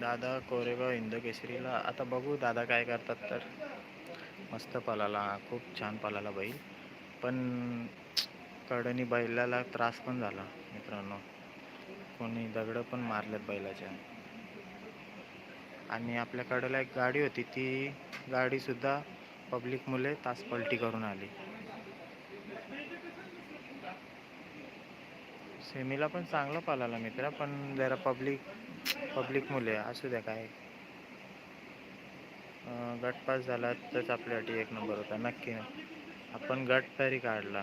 दादा कोरेगाव हिंदकेसरीला आता बघू दादा काय करतात तर. मस्त पळाला खूप छान पळाला बैल. पण कडनी बैलाला त्रास पण झाला मित्रांनो. कोणी दगडं पण मारलेत बैलाच्या. आणि आपल्या कडेला एक गाडी होती ती गाडीसुद्धा पब्लिक मुले तास पलटी करून आली. सेमीला पण चांगलं पालाला मित्र पण जरा पब्लिक पब्लिक मुले असू द्या काय. गट पास झाला तरच आपल्यासाठी एक नंबर होता नक्की आपण गट तरी काढला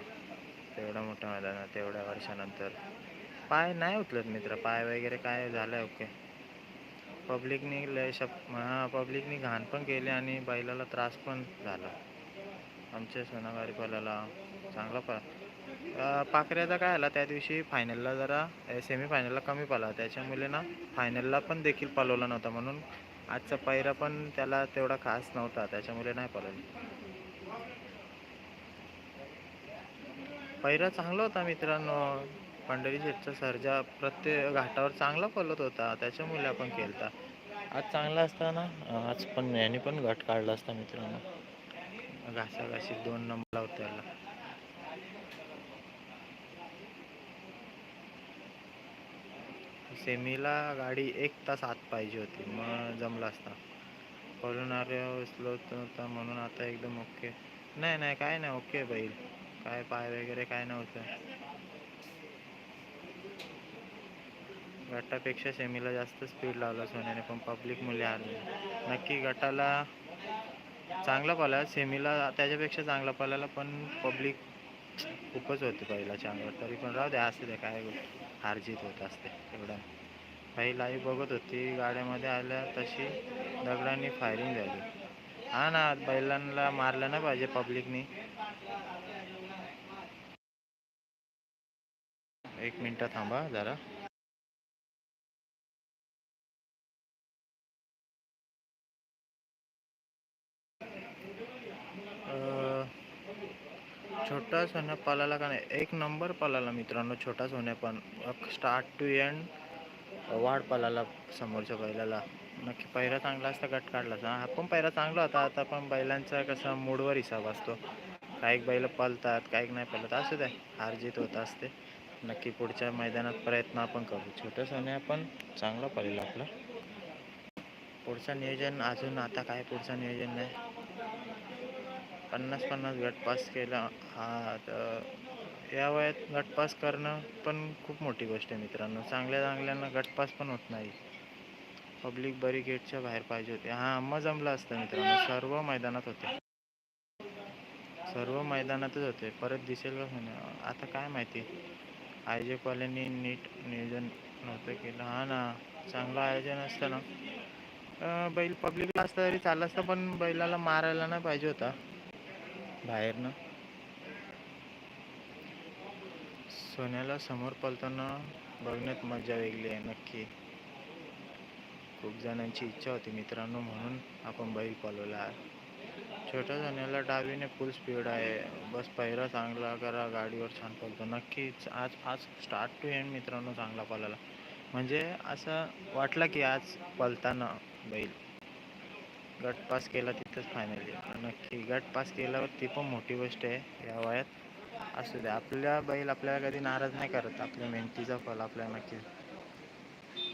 तेवढ्या मोठ्या मैदानात तेवढ्या वर्षानंतर. पाय नाही उचलत मित्र पाय वगैरे काय झालं ओके पब्लिकनी लय शप हां पब्लिकनी घाण पण केली आणि बैलाला त्रास पण झाला. आमच्या सोनागारी पलाला चांगला पा पाखऱ्याचा काय आला त्या दिवशी फायनलला जरा सेमी फायनलला कमी पाला. त्याच्यामुळे ना फायनलला पण देखील पालवला नव्हता म्हणून आजचा पैरा पण त्याला तेवढा खास नव्हता त्याच्यामुळे नाही पलवला. पैरा चांगला होता मित्रांनो. पंढरी शेठचा सर्जा प्रत्येक घाटावर चांगला पलत होता त्याच्यामुळे आपण केलता. आज चांगला असता ना आज पण याने पण घट काढला असता मित्रांनो. घासाघाशी दोन नंबर होते त्याला सेमीला गाडी एक तास आत पाहिजे होती. मग जमला असता. पळणाऱ्या उचलत नव्हता म्हणून आता एकदम ओके नाही नाही काय नाही ओके बैल. काय पाय वगैरे काय नव्हतं. गटापेक्षा सेमीला जास्त स्पीड लावला सोन्याने पण पब्लिक मुले आले नक्की गटाला चांगला पाला सेमीला त्याच्यापेक्षा चांगला पाल्याला पण पब्लिक खूपच होती पहिला चांगला तरी पण राहू द्या असू द्या काय गोष्ट. जीत होत असते. एवढं काही लाईव्ह बघत होती गाड्यामध्ये आल्या तशी दगडांनी फायरिंग झाली. हा ना बैलांना मारलं ना पाहिजे पब्लिकनी एक मिनटं थांबा जरा. छोटा सोन्या पालाला का नाही एक नंबर पालाला मित्रांनो छोटा सोन्या पण. स्टार्ट टू एंड वाढ पालाला समोरच्या बैलाला. नक्की पहिरा चांगला असता गट काढला असता हा पण पहिला चांगला होता आता पण बैलांचा कसा मूडवर हिसाब असतो. काही बैल पलतात काही नाही पळत असू द्या हार जीत होत असते. नक्की पुढच्या मैदानात प्रयत्न आपण करू. छोटं सोन्या पण चांगला पडेल आपला. पुढचं नियोजन अजून आता काय पुढचं नियोजन नाही. पन्नास पन्नास गटपास केला. हा तर या वयात गटपास करणं पण खूप मोठी गोष्ट आहे मित्रांनो. चांगल्या चांगल्यांना गटपास पण होत नाही. पब्लिक बरी गेटच्या बाहेर पाहिजे होते. हां मग जमलं असतं मित्रांनो. सर्व मैदानात होते. सर्व मैदानातच होते. परत दिसेल का म्हणे. आता काय माहिती? आयोजकवाल्यांनी नीट नियोजन नव्हतं केलं. हा ना चांगलं आयोजन असतं ना. बैल पब्लिकला असतं तरी चाललं असतं पण बैलाला मारायला नाही पाहिजे होता. बाहेरनं. सोन्याला समोर पलताना बघण्यात मजा वेगळी आहे नक्की. खूप जणांची इच्छा होती मित्रांनो म्हणून आपण बैल पळवला. आहे छोट्या सोन्याला डावीने फुल स्पीड आहे. बस पहिरा चांगला करा गाडीवर छान पळतो. नक्कीच आज आज स्टार्ट टू एंड मित्रांनो चांगला पळाला. म्हणजे असं वाटलं की आज पळताना बैल. गट पास केला तिथंच फायनली नक्की गट पास केल्यावर ती पण मोठी गोष्ट आहे या वयात. असू द्या आपल्या बैल आपल्याला कधी नाराज नाही करत. आपल्या मेहनतीचा फल आपल्याला नक्की.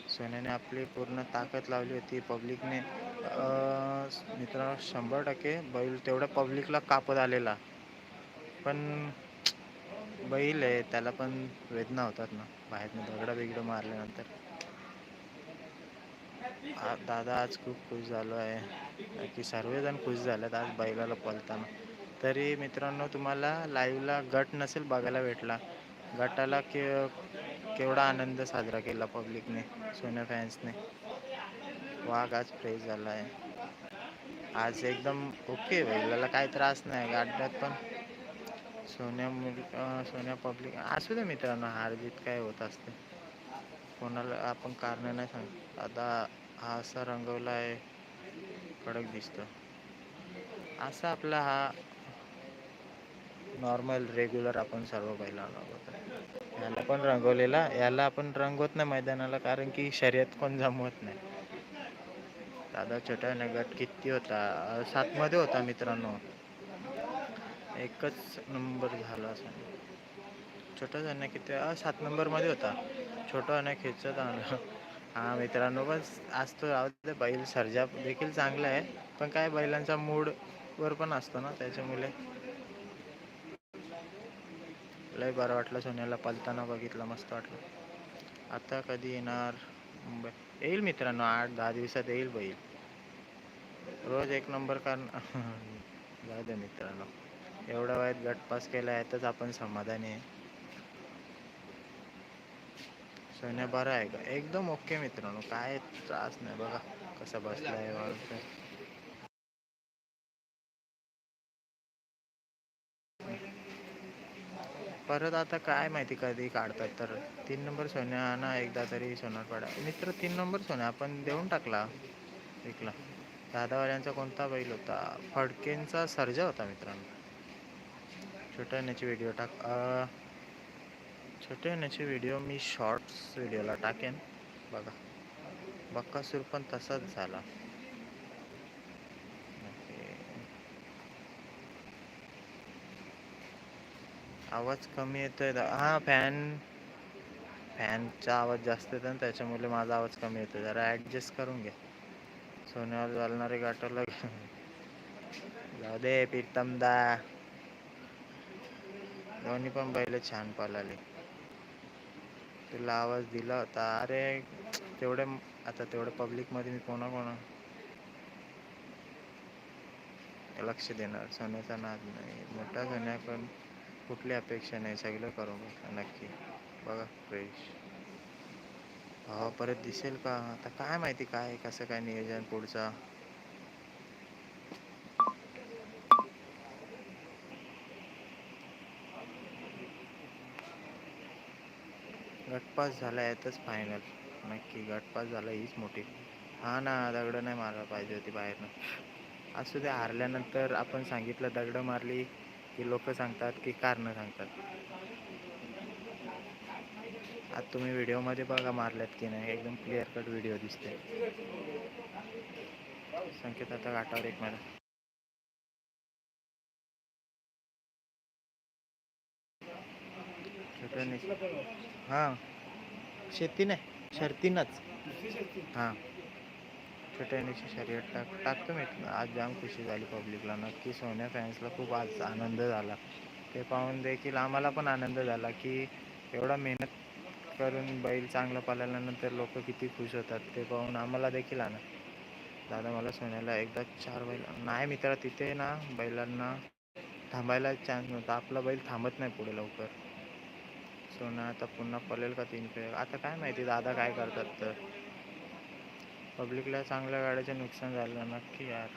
सोन्याने आपली पूर्ण ताकद लावली होती. पब्लिकने मित्रांनो शंभर टक्के बैल तेवढ्या पब्लिकला कापत आलेला. पण बैल आहे त्याला पण वेदना होतात ना. बाहेरनं दगडं बिगडं मारल्यानंतर. दादा आज खूप खुश झालो आहे. की सर्वजण खुश झालेत आज बैलाला पळताना. तरी मित्रांनो तुम्हाला लाईव्हला गट नसेल बघायला भेटला. गटाला के केवढा आनंद साजरा केला पब्लिकने सोन्या फॅन्सने वाघ आज फ्रेश झाला आहे. आज एकदम ओके बैलाला काही त्रास नाही गाड्यात पण. सोन्या मुल सोन्या पब्लिक असू दे मित्रांनो हार जीत काय होत असते. कोणाला आपण कारण नाही सांग आता हा असा रंगवला आहे कडक दिसतो. असा आपला हा नॉर्मल रेग्युलर आपण सर्व पहिला रंगवतो याला पण रंगवलेला याला आपण रंगवत नाही मैदानाला कारण की शर्यत कोण जमवत नाही. दादा छोटा ना गट किती होता? सातमध्ये होता मित्रांनो. एकच नंबर झाला असं छोटा जण किती सात नंबरमध्ये होता. छोटं खेचत आणलं हा मित्रांनो बस आज तो राहू दे बैल सर्जा देखील चांगला आहे. पण काय बैलांचा मूड वर पण असतो ना त्याच्यामुळे. लय बरं वाटलं सोन्याला पलताना बघितलं मस्त वाटलं. आता कधी येणार? मुंबई. येईल मित्रांनो आठ दहा दिवसात येईल बैल. रोज एक नंबर कारण जाऊ दे मित्रांनो. एवढा वयात गटपास केला यातच आपण समाधानी आहे. सोन्या बरं आहे का? एकदम ओके मित्रांनो. काय त्रास नाही बघा. कसा बसलाय वगैरे. परत आता काय माहिती कधी काढतात तर. तीन नंबर सोन्या ना एकदा तरी सोनार पडा. मित्र तीन नंबर सोन्या आपण देऊन टाकला. विकला. दादावाल्यांचा कोणता बैल होता? फडकेंचा सर्जा होता मित्रांनो. छोट्याण्याची व्हिडिओ टाक. छोटे होण्याचे व्हिडिओ मी शॉर्ट्स व्हिडिओला टाकेन. बघा. बक्कासूर पण तसाच झाला. आवाज कमी येतोय हा फॅन फॅनचा आवाज जास्त येतो ना त्याच्यामुळे माझा आवाज कमी येतो जरा ॲडजस्ट करून घ्या सोन्यावर चालणारे गाठवला जाऊ दे प्रीतमदा दोन्ही पण बैल छान पळाले. तुला आवाज दिला होता. अरे तेवढे आता तेवढं पब्लिकमध्ये मी कोणा कोणा लक्ष देणार. सोन्याचा नाद नाही मोठा सोन्या पण कुठली अपेक्षा नाही. सगळं करू बघा नक्की. बघा फ्रेश भावा परत दिसेल का? आता काय माहिती काय कसं काय नियोजन पुढचा? गटपास झाला यातच फायनल नक्की गटपास झाला हीच मोठी. हा ना दगडं नाही मारायला पाहिजे होती बाहेरनं. असू दे हारल्यानंतर आपण सांगितलं दगडं मारली की लोक सांगतात की कारणं सांगतात. आता तुम्ही व्हिडिओमध्ये बघा मारल्यात की नाही एकदम क्लिअर कट व्हिडिओ दिसते संकेत आता गाठावर एक मला हां. शेती नाही शर्तीनच. हां. छोट्यानीची शर्यत टाक टाकतो मी. आज जाम खुशी झाली पब्लिकला नक्की सोन्या फॅन्सला खूप आज आनंद झाला. ते पाहून देखील आम्हाला पण आनंद झाला की एवढा मेहनत करून बैल चांगला पाळल्यानंतर लोक किती खुश होतात ते पाहून आम्हाला देखील आनंद. दादा मला सोन्याला एकदा चार बैल नाही मित्रा तिथे ना बैलांना थांबायला चान्स नव्हता. आपला बैल थांबत नाही पुढे लवकर. सोनं आता पुन्हा पळेल का तीन फेर आता काय माहिती दादा काय करतात तर. पब्लिकला चांगल्या गाड्याचं नुकसान झालं नक्की यार.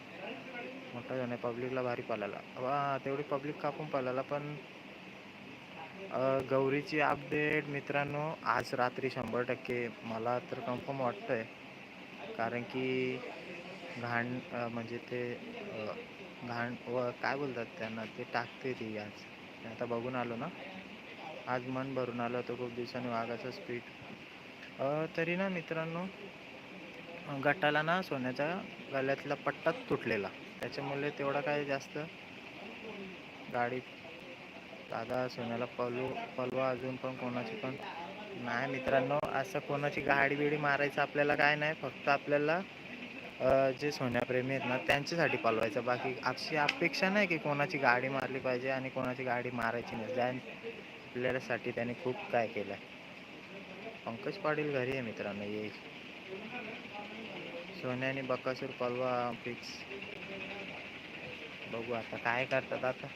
मोठा आहे पब्लिकला भारी पळाला. वा तेवढी पब्लिक कापून पळाला पण गौरीची अपडेट मित्रांनो आज रात्री शंभर टक्के. मला तर कन्फर्म वाटतंय. कारण की घाण म्हणजे ते घाण व काय बोलतात त्यांना ते टाकते ती आज. मी आता बघून आलो ना. आज मन भरून आलं होतं खूप दिवसांनी वाघाचं स्पीड तरी ना मित्रांनो गटाला ना सोन्याचा गळ्यातला पट्टाच तुटलेला. त्याच्यामुळे तेवढा काय जास्त गाडी दादा सोन्याला पलू पलवा अजून पण कोणाची पण नाही मित्रांनो. असं कोणाची गाडी बिडी मारायचं आपल्याला काय नाही फक्त आपल्याला जे सोन्याप्रेमी आहेत ना त्यांच्यासाठी पलवायचं बाकी अशी अपेक्षा नाही की कोणाची गाडी मारली पाहिजे आणि कोणाची गाडी मारायची नाही. ज्या आपल्यासाठी त्याने खूप काय केलं पंकज पाटील घरी आहे मित्रांनो येईल सोन्याने बकासूर पलवा फिक्स बघू आता काय करतात आता.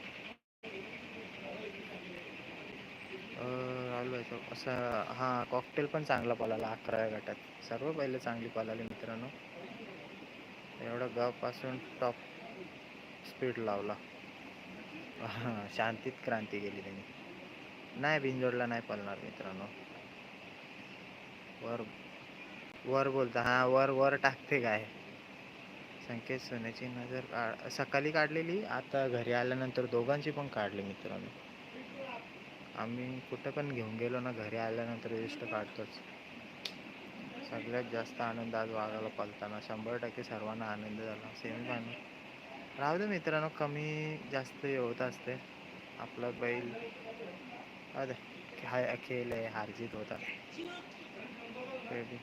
आलो असं हां कॉकटेल पण चांगला पळाला अकराव्या गटात. सर्व पहिले चांगली पळाली मित्रांनो. एवढं गावपासून टॉप स्पीड लावला. शांतीत क्रांती केली त्यांनी. नाही बिनजोडला नाही पळणार मित्रांनो. वर वर बोलता. हां वर वर टाकते काय? संकेत सोन्याची नजर काढ सकाळी काढलेली आता घरी आल्यानंतर दोघांची पण काढली मित्रांनो. आम्ही कुठं पण घेऊन गेलो ना घरी आल्यानंतर लिस्ट काढतोच. सगळ्यात जास्त आनंद आज वाघाला पलताना शंभर टक्के सर्वांना आनंद झाला. सेमीफायनल. राहू दे मित्रांनो कमी जास्त होत असते. आपला बैल अरे हाय खेळ आहे हारजीत होता ते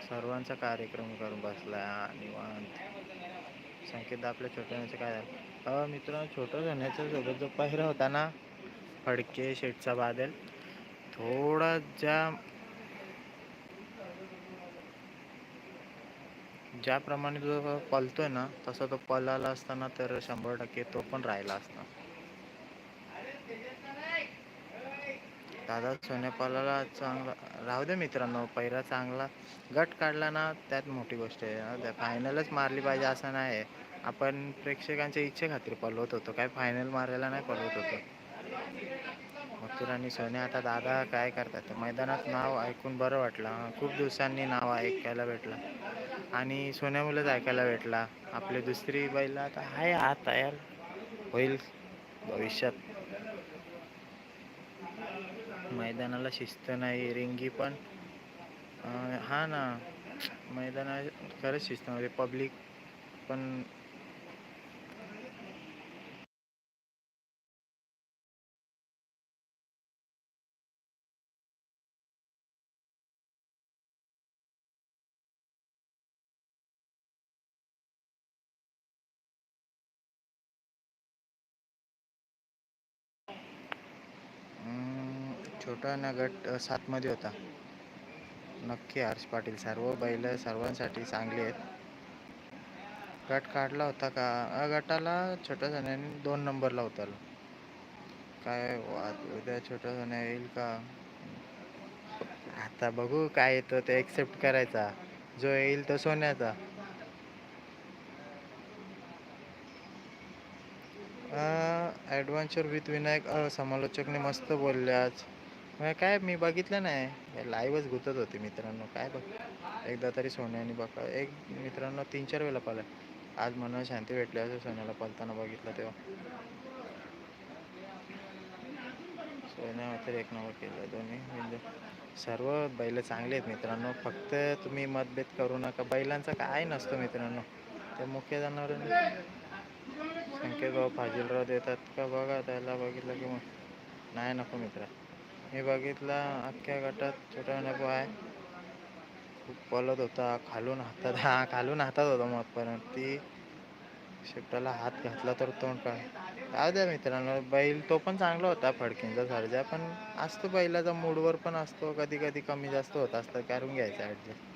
सर्वांचा कार्यक्रम करून बसला निवांत संकेत आपल्या छोट्याचं काय झालं मित्र मित्रांनो छोटं जाण्याच्या सोबत जो पहिरा होता ना फडके शेटचा बादल थोडा ज्या ज्याप्रमाणे जो पलतोय ना तसा तो पलाला असताना तर शंभर टक्के तो पण राहिला असता दादा सोन्यापालाला चांगला राहू दे मित्रांनो पहिला चांगला गट काढला ना त्यात मोठी गोष्ट आहे फायनलच मारली पाहिजे असं नाही आहे. आपण प्रेक्षकांच्या इच्छेखातीर पलवत होतो. काय फायनल मारायला नाही पलवत होतो. मथुर आणि सोन्या आता दादा काय करतात? मैदानात नाव ऐकून बरं वाटलं. खूप दिवसांनी नाव ऐकायला भेटलं. आणि सोन्या मुलंच ऐकायला भेटला. आपली दुसरी बैल आता आहे आत तयार होईल भविष्यात. मैदानाला शिस्त नाही रिंगी पण. हा ना मैदाना खरंच शिस्त म्हणजे पब्लिक पण ना गट सातमध्ये होता. नक्की हर्ष पाटील सर्व बैल सर्वांसाठी चांगले आहेत. गट काढला होता का? गटाला छोट्या जणांनी दोन नंबरला होता काय उद्या छोट्या जण येईल का? आता बघू काय येतं ते एक्सेप्ट करायचा. जो येईल तो सोन्याचा. ॲडव्हेंचर विथ विनायक समालोचकने मस्त बोलले आज काय मी बघितलं नाही. लाईव्हच गुतत होते मित्रांनो. काय बघ. एकदा तरी सोन्याने बघा. एक मित्रांनो तीन चार वेळेला पाहिलं. आज मनाला शांती भेटली. असं सोन्याला पलताना बघितलं तेव्हा. सोन्या तर एक नंबर केलं दोन्ही म्हणजे सर्व बैल चांगले आहेत मित्रांनो. फक्त तुम्ही मतभेद करू नका. बैलांचा काय नसतं मित्रांनो. ते मुख्य जनावर संकेत भाऊ फाजीलराव देतात का? बघा त्याला बघितलं की मग. नाही नको मित्र. मी बघितला अख्ख्या गटात छोटा नको आहे खूप पलत होता खालून हातात हा खालून हातात होता मगपर्यंत ती शेपटाला हात घातला तर तोंड काय काय द्या मित्रांनो बैल तो पण चांगला होता फडकींचा सर्जा पण असतो बैलाचा मूडवर पण असतो कधी कधी कमी जास्त होत असतं करून घ्यायचं ॲडजस्ट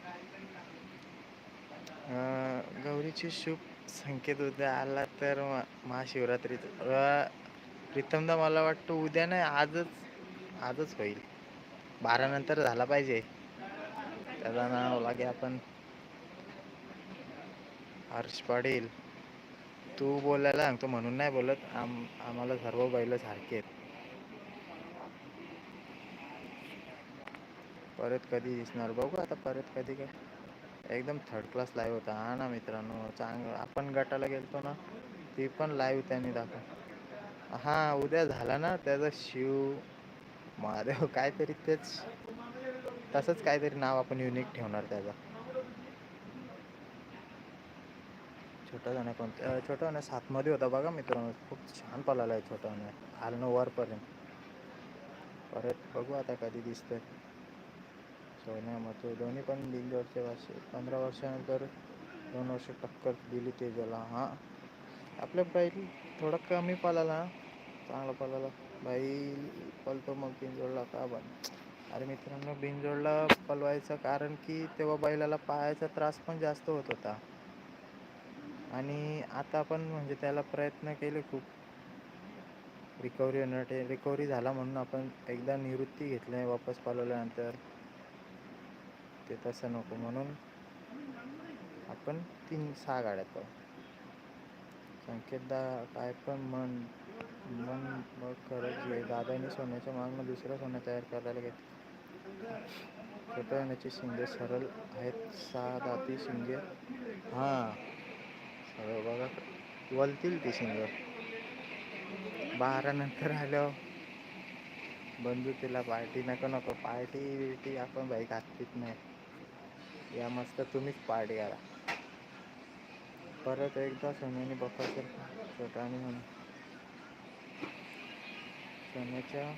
गौरीची शुभ संकेत उद्या आला तर महाशिवरात्री प्रीतमदा मला वाटतं उद्या नाही आजच आजच होईल. बारानंतर झाला पाहिजे. त्याला नाव लागे आपण. हर्ष पाटील. तू बोलायला सांगतो म्हणून नाही बोलत. आम आम्हाला सर्व बैल सारखे आहेत. परत कधी दिसणार? बघू आता परत कधी काय. एकदम थर्ड क्लास लाईव्ह होता. हा ना मित्रांनो चांगलं. आपण गटाला गेलतो ना ती पण लाईव्ह त्यांनी दाखव. हा उद्या झाला ना त्याचा शिव. महादेव हो, काहीतरी तेच. तसंच काहीतरी नाव आपण युनिक ठेवणार त्याचा. छोटा जाण्या कोणत्या छोटा जाण्या सातमध्ये होता बघा मित्रांनो. खूप छान पळाला आहे छोटा जाण्या खालनं वरपर्यंत. परत बघू आता कधी दिसतंय. सोन्या मथुर दोन्ही पण बिंजोडचे वर्ष पंधरा वर्षानंतर दोन वर्ष टक्कर दिली ते ज्याला हां. आपल्या बैल थोडा कमी पळाला चांगला पळाला. बैल पळतो मग बिंजोडला का बन अरे मित्रांनो बिंजोडला पळवायचं कारण की तेव्हा बैलाला पायाचा त्रास पण जास्त होत होता. आणि आता पण म्हणजे त्याला प्रयत्न केले खूप. रिकव्हरी होण्यासाठी रिकव्हरी झाला म्हणून आपण एकदा निवृत्ती घेतली वापस पळवल्यानंतर. ते तसं नको म्हणून आपण तीन सहा गाड्यात पाहू संकेतदा काय पण म्हण मग मग खरंच आहे दादानी सोन्याच्या मागणं दुसरं सोनं तयार करायला घेतलं. छोट्या होण्याची शिंगे सरळ आहेत. सहा दाती शिंगे. हां. सरळ बघा. वलतील ती शिंगे. बारा नंतर आल्यावर बंधुतेला पार्टी नको नको. पार्टी बिर्टी आपण बाई खात पीत नाही. या मस्त तुम्हीच पार्टी करा. परत एकदा सोन्याने बफर छोटा आणि म्हणून. सोन्याच्या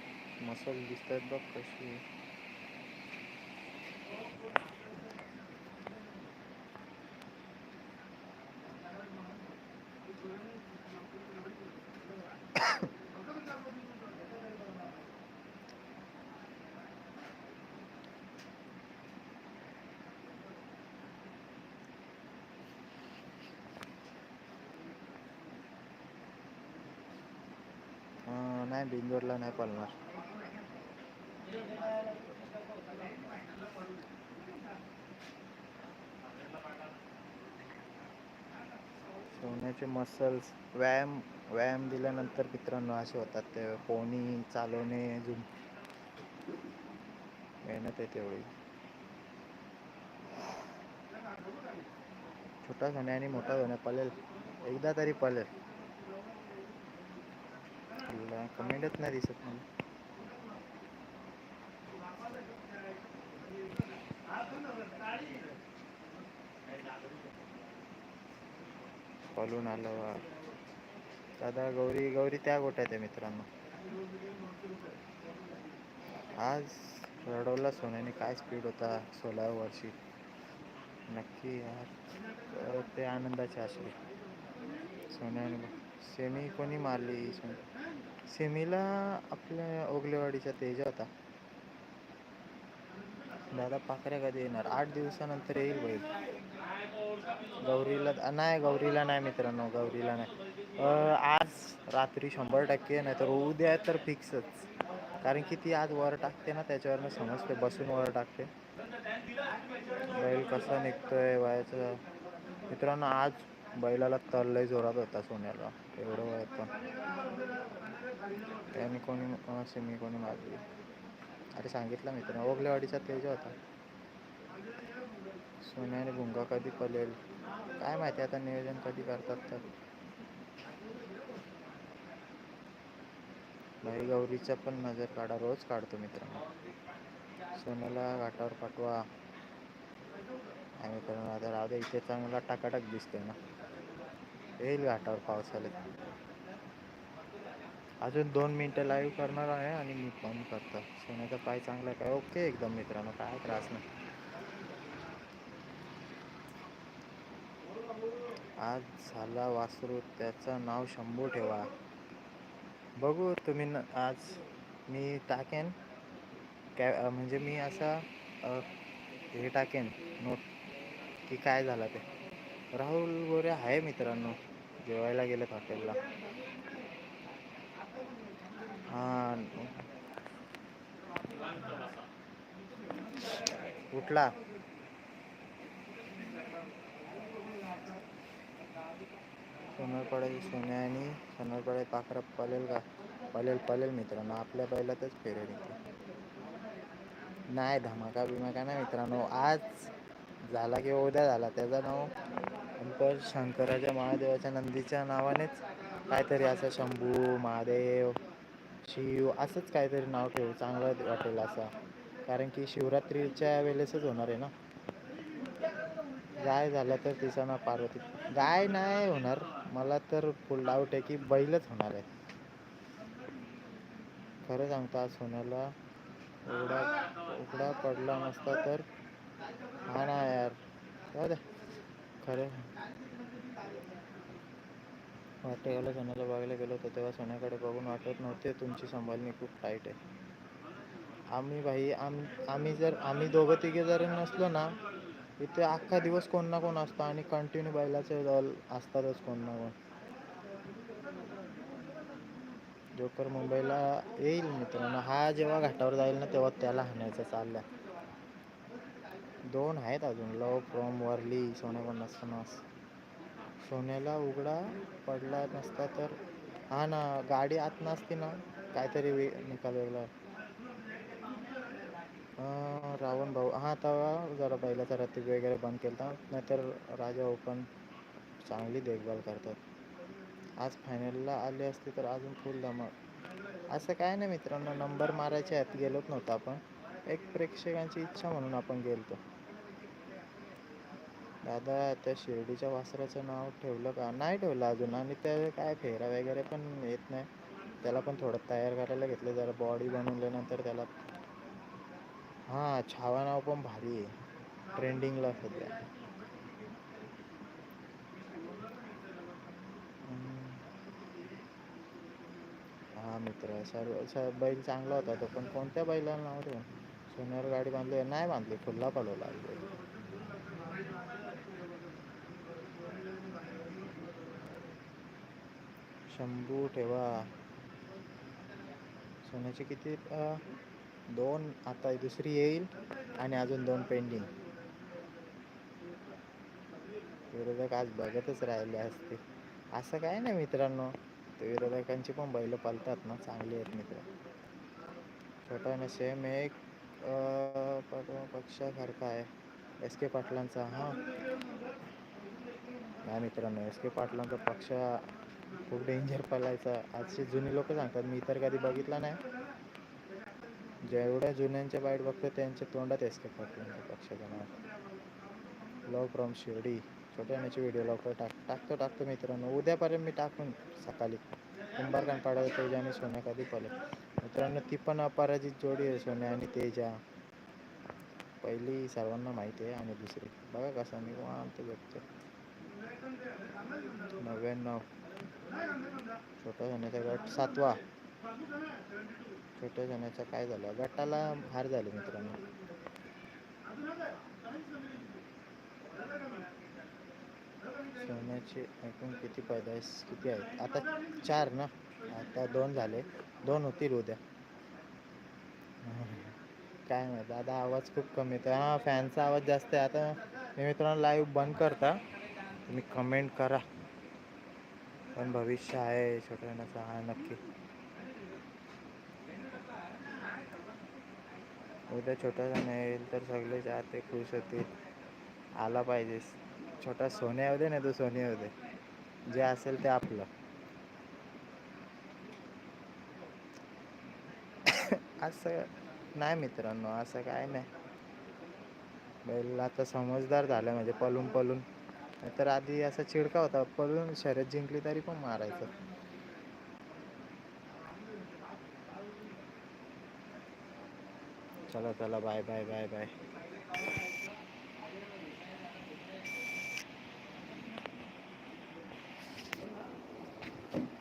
दिसत आहेत बघ कशी अं, नाही बिंदोरला नाही पळणार सोन्याचे मसल्स व्यायाम व्यायाम दिल्यानंतर मित्रांनो असे होतात ते पोहणी चालवणे झुम. मेहनत आहे तेवढी. छोटा सोन्या आणि मोठा सोन्या पळेल एकदा तरी पळेल कमेंटच नाही दिसत मला. पळून आलं दादा गौरी गौरी त्या गोट्यात आहे मित्रांनो. आज रडवला सोन्याने काय स्पीड होता सोळा वर्षी नक्की यार ते आनंदाचे असले सोन्याने सेमी कोणी मारली सोन. सेमीला आपल्या ओगलेवाडीचा तेज होता. दादा पाकऱ्या कधी येणार? आठ दिवसानंतर येईल बैल. गौरीला नाही गौरीला नाही मित्रांनो गौरीला नाही. आज रात्री शंभर टक्के नाही तर उद्या तर फिक्सच कारण की ती आज वर टाकते ना त्याच्यावरनं समजते बसून वर टाकते. बैल कसा निघतोय वयाचं. मित्रांनो आज बैलाला तल लय जोरात होता सोन्याला. एवढं वयात पण. त्याने कोणी सिमी कोणी मारली. अरे सांगितलं मित्र ओगलेवाडीचा तेज होता. सोन्याने भुंगा कधी पलेल? काय माहिती आता नियोजन कधी करतात तर. भाई गौरीचा पण नजर काढा रोज काढतो मित्रांनो. सोन्याला घाटावर पाठवा. आणि मित्रांनो आता राहू दे इथे चांगला टाकाटाक दिसतोय ना. येईल घाटावर पावसाळ्यात. अजून दोन मिनटं लाईव्ह करणार आहे आणि मी फोन करतो. सोन्याचा पाय चांगला आहे काय ओके एकदम मित्रांनो काय त्रास नाही. आज झाला वासरू त्याचं नाव शंभू ठेवा. बघू तुम्ही न आज मी टाकेन. कॅ म्हणजे मी असा हे टाकेन नोट की काय झालं ते. राहुल गोरे आहे मित्रांनो. जेवायला गेलेत हॉटेलला. हां. कुठला सोनरपाड्याची सोन्या आणि सोनरपाड्या पाखरा पळेल का? पळेल पळेल मित्रांनो. आपल्या बैलातच फेरेल इथे नाही धमाका बिमाका नाही मित्रांनो. आज झाला किंवा उद्या झाला त्याचं नाव शंकर शंकराच्या महादेवाच्या नंदीच्या नावानेच काहीतरी असं शंभू महादेव शिव असंच काहीतरी नाव ठेवू चांगलं वाटेल असं. कारण की शिवरात्रीच्या वेळेसच होणार आहे ना? गाय झालं तर तिचा ना पार्वती. गाय नाही होणार. मला तर फुल डाऊट आहे की बैलच होणार आहे. खरं सांगता आज सोन्याला उघडा उघडा पडला नसता तर हा ना यार. खरं वाटेगावला सोन्याला बघायला गेलो होतो तेव्हा सोन्याकडे बघून वाटत नव्हते तुमची संभाळणी खूप टाईट आहे. आम्ही भाई आम आम्ही जर आम्ही दोघं तिघे जर नसलो ना इथे अख्खा दिवस कोण ना कोण असतो आणि कंटिन्यू बैलाचे दल असतातच कोण ना कोण. जोकर मुंबईला येईल मित्रांनो. हा जेव्हा घाटावर जाईल ना तेव्हा त्याला हाणायचं चाललं दोन आहेत अजून लव फ्रॉम वर्ली सोन्या असं सोन्याला उघडा पडला नसता तर. हा ना गाडी आत नसती ना काहीतरी वे निकाल वेगळा रावण भाऊ हा तेव्हा जरा बैलाचा रतीब वगैरे बंद केला नाहीतर राजा ओपन चांगली देखभाल करतात. आज फायनलला आले असते तर अजून फुल धमाल. असं काय नाही मित्रांनो नंबर मारायच्या आत गेलोच नव्हता आपण. एक प्रेक्षकांची इच्छा म्हणून आपण गेलतो. दादा त्या शिर्डीच्या वासराचं नाव ठेवलं का? नाही ठेवलं अजून. आणि त्या काय फेरा वगैरे पण येत नाही. त्याला पण थोडं तयार करायला घेतलं. जरा बॉडी बनवल्यानंतर त्याला हां छावा नाव पण भारी आहे. ट्रेंडिंगला सध्या. हां हा मित्र सर्व सर बैल चांगला होता तो. पण कोणत्या बैलाला नाव ठेवून? सोन्यावर गाडी बांधली? नाही बांधली. खुल्ला पळवला शंभू ठेवा. सोन्याचे किती दोन आता दुसरी येईल आणि अजून दोन पेंडिंग विरोधक आज बघतच राहिले असते. असं काय नाही मित्रांनो ते विरोधकांची पण बैल पालतात ना चांगली आहेत मित्र. छोटा ना सेम एक पक्षासारखा आहे. एस के पाटलांचा हां. नाही मित्रांनो एस के पाटलांचा पक्ष खूप डेंजर पलायचा आजची जुनी लोक सांगतात मी तर कधी बघितला नाही. जेवढ्या जुन्यांच्या बाईट बघतो त्यांच्या तोंडात असते के पक्षाचं. Love from Shirdi. छोट्या व्हिडिओ लवकर टाक टाकतो टाकतो मित्रांनो. उद्यापर्यंत मी टाकून सकाळी कुंभारकांड पाडावे तेजा आणि सोन्या कधी पले मित्रांनो ती पण अपराजित जोडी आहे सोन्या आणि तेजा. पहिली सर्वांना माहिती आहे आणि दुसरी. बघा कसं मी वाहतो बघतो नव्याण्णव. छोट्या जण्याचा गट सातवा. छोट्या सोन्याचा काय झालं? गटाला हार झाले मित्रांनो. सोन्याचे एकूण किती पैदास किती आहेत? आता चार ना? आता दोन झाले. दोन होतील उद्या. काय माहिती? आता आवाज खूप कमी येतो हां फॅनचा आवाज जास्त आहे. आता मी मित्रांनो लाईव्ह बंद करता. तुम्ही कमेंट करा. पण भविष्य आहे छोट्यानाचा हा नक्की. उद्या छोटासा नाही येईल तर सगळे चाहते खुश होतील. आला पाहिजेस छोटा सोने होते ना तो सोने होते जे असेल ते आपलं. असं नाही मित्रांनो असं काय नाही. बैल आता समजदार झालं म्हणजे पलून पलून तर आधी असा चिडका होता पळून शर्यत जिंकली तरी पण मारायचं. चला चला बाय बाय बाय बाय